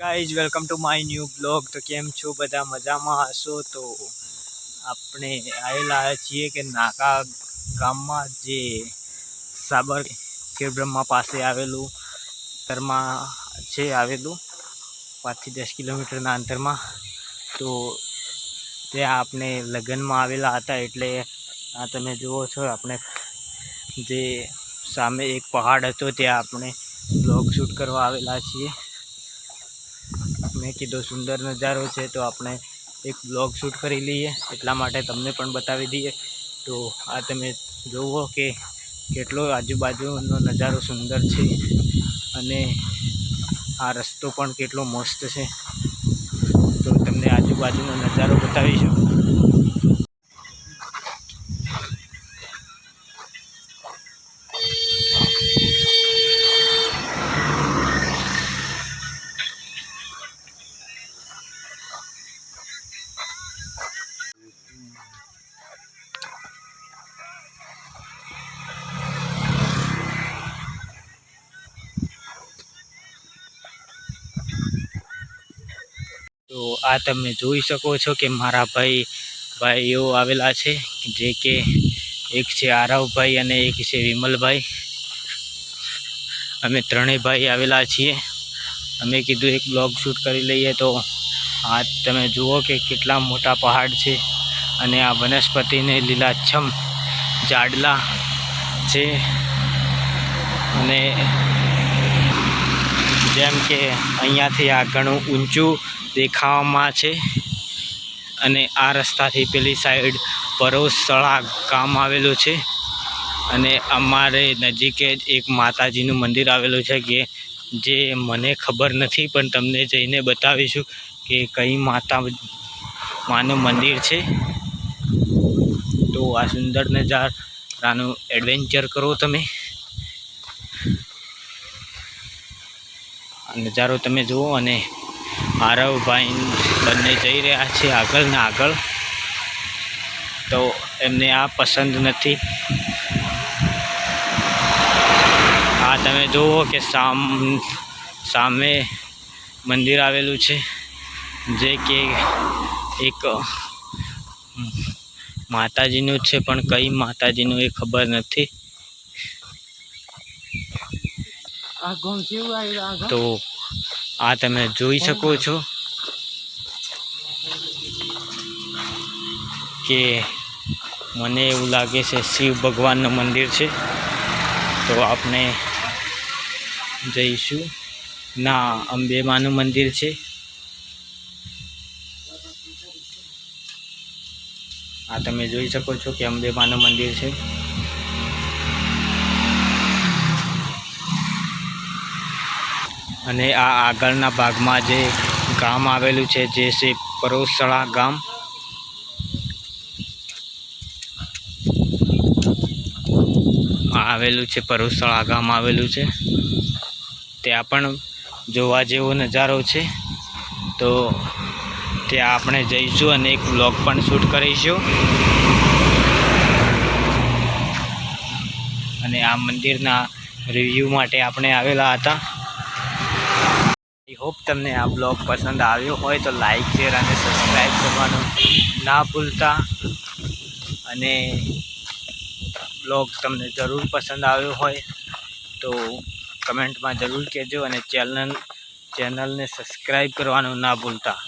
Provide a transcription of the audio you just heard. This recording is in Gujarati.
Guys welcome to my new blog તો કેમ છો? બધા મજામાં હશો? તો આપણે આવેલા છીએ કે નાકા ગામમાં જે સાબર ખેડબ્રહ્મા પાસે આવેલું અંતરમાં છે આવેલું, પાંચથી દસ કિલોમીટરના અંતરમાં. તો ત્યાં આપણે લગ્નમાં આવેલા હતા એટલે આ તમે જુઓ છો, આપણે જે સામે એક પહાડ હતો, ત્યાં આપણે બ્લોગ શૂટ કરવા આવેલા છીએ. મેં કીધો સુંદર નજારો છે તો આપણે એક બ્લોગ શૂટ કરી લઈએ. એટલા માટે તમને પણ બતાવી દઈએ. તો આ તમે જુઓ કે કેટલો આજુબાજુનો નજારો સુંદર છે અને આ રસ્તો પણ કેટલો મસ્ત છે. તો તમને આજુબાજુનો નજારો બતાવીશું. તો આ તમે જોઈ શકો છો કે મારા ભાઈ, ભાઈઓ આવેલા છે, જે કે એક છે આરવભાઈ અને એક છે વિમલભાઈ. અમે ત્રણેય ભાઈ આવેલા છીએ. અમે કીધું એક બ્લોગ શૂટ કરી લઈએ તો આ તમે જુઓ કે કેટલા મોટા પહાડ છે અને આ વનસ્પતિને લીલાછમ ઝાડલા છે. અને જેમ કે અહીંયાથી આ ઘણું ઊંચું દેખાવામાં છે અને આ રસ્તાથી પેલી સાઈડ પરોસળા ગામ આવેલું છે અને અમારે નજીકે જ એક માતાજીનું મંદિર આવેલું છે કે જે મને ખબર નથી, પણ તમને જઈને બતાવીશું કે કઈ માતા માનું મંદિર છે. તો આ સુંદર નજારાનું એડવેન્ચર કરો તમે. આ નજારો તમે જુઓ અને આરવભાઈ બંને જઈ રહ્યા છે આગળ ને આગળ. તો એમને આ પસંદ નથી. આ તમે જુઓ કે સામ સામે મંદિર આવેલું છે જે કે એક માતાજીનું છે પણ કઈ માતાજીનું એ ખબર નથી. તો આ તમે જોઈ શકો છો કે મને એવું લાગે છે શિવ ભગવાનનું મંદિર છે. તો આપણે જઈશું. ના, અંબેમાનું મંદિર છે. આ તમે જોઈ શકો છો કે અંબેમાનું મંદિર છે. અને આ આગળના ભાગમાં જે ગામ આવેલું છે, જે છે પરોસળા ગામ. આવેલું છે, પરોસળા ગામ આવેલું છે. ત્યાં પણ જોવા જેવો નજારો છે. તો ત્યાં આપણે જઈશું અને એક વ્લોગ પણ શૂટ કરીશું. અને આ મંદિરના રિવ્યૂ માટે આપણે આવેલા હતા. આઈ હોપ તમને આ બ્લોગ પસંદ આવ્યો હોય તો લાઈક શેર અને સબસ્ક્રાઈબ કરવાનું ના ભૂલતા. અને બ્લોગ તમને જરૂર પસંદ આવ્યો હોય તો કમેન્ટમાં જરૂર કહેજો અને ચેનલ ચેનલને સબસ્ક્રાઈબ કરવાનું ના ભૂલતા.